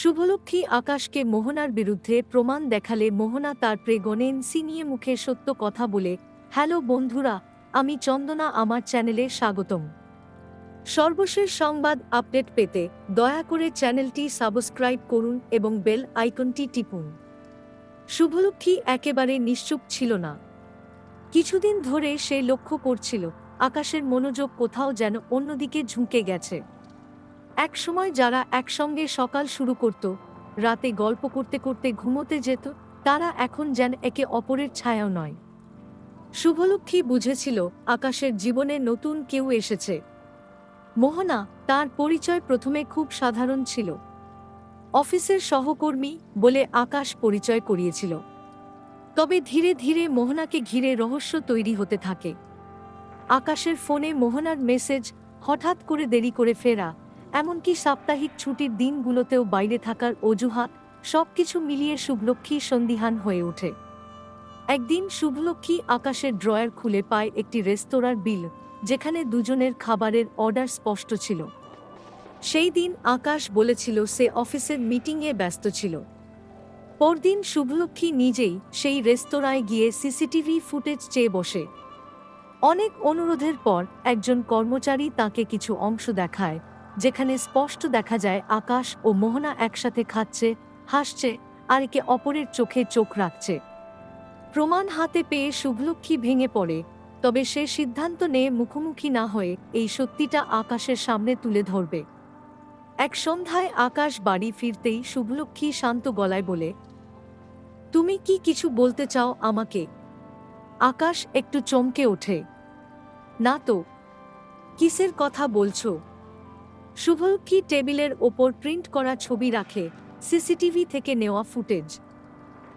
শুভলক্ষ্মী আকাশকে মোহনার বিরুদ্ধে প্রমাণ দেখালে মোহনা তার প্রেগনেন্সি নিয়ে মুখে সত্য কথা বলে, হ্যালো বন্ধুরা, আমি চন্দনা, আমার চ্যানেলে স্বাগতম। সর্বশেষ সংবাদ আপডেট পেতে দয়া করে চ্যানেলটি সাবস্ক্রাইব করুন এবং বেল আইকনটি টিপুন। শুভলক্ষ্মী একেবারে নিশ্চুপ ছিল না। কিছুদিন ধরে সে লক্ষ্য করছিল, আকাশের মনোযোগ কোথাও যেন অন্যদিকে ঝুঁকে গেছে। একসময় যারা একসঙ্গে সকাল শুরু করত, রাতে গল্প করতে করতে ঘুমোতে যেত, তারা এখন যেন একে অপরের ছায়াও নয়। শুভলক্ষ্মী বুঝেছিল আকাশের জীবনে নতুন কেউ এসেছে। মোহনা তার পরিচয় প্রথমে খুব সাধারণ ছিল। অফিসের সহকর্মী বলে আকাশ পরিচয় করিয়েছিল। তবে ধীরে ধীরে মোহনাকে ঘিরে রহস্য তৈরি হতে থাকে। আকাশের ফোনে মোহনার মেসেজ হঠাৎ করে দেরি করে ফেরা এমনকি সাপ্তাহিক ছুটির দিনগুলোতেও বাইরে থাকার অজুহাত সবকিছু মিলিয়ে শুভলক্ষ্মী সন্দিহান হয়ে ওঠে। একদিন শুভলক্ষ্মী আকাশের ড্রয়ার খুলে পায় একটি রেস্তোরাঁর বিল, যেখানে দুজনের খাবারের অর্ডার স্পষ্ট ছিল। সেই দিন আকাশ বলেছিল সে অফিসের মিটিংয়ে ব্যস্ত ছিল। পরদিন শুভলক্ষ্মী নিজেই সেই রেস্তোরাঁয় গিয়ে সিসিটিভি ফুটেজ চেয়ে বসে। অনেক অনুরোধের পর একজন কর্মচারী তাকে কিছু অংশ দেখায়। যেখানে স্পষ্ট দেখা যায় আকাশ ও মোহনা একসাথে খাচ্ছে, হাসছে আর একে অপরের চোখে চোখ রাখছে। প্রমাণ হাতে পেয়ে শুভলক্ষ্মী ভেঙে পড়ে, তবে সে সিদ্ধান্ত নিয়ে মুখোমুখি না হয়ে এই সত্যিটা আকাশের সামনে তুলে ধরবে। এক সন্ধ্যায় আকাশ বাড়ি ফিরতেই শুভলক্ষ্মী শান্ত গলায় বলে, তুমি কি কিছু বলতে চাও আমাকে? আকাশ একটু চমকে ওঠে, না তো, কিসের কথা বলছো? শুভলক্ষ্মী টেবিলের ওপর প্রিন্ট করা ছবি রাখে সিসিটিভি থেকে নেওয়া ফুটেজ।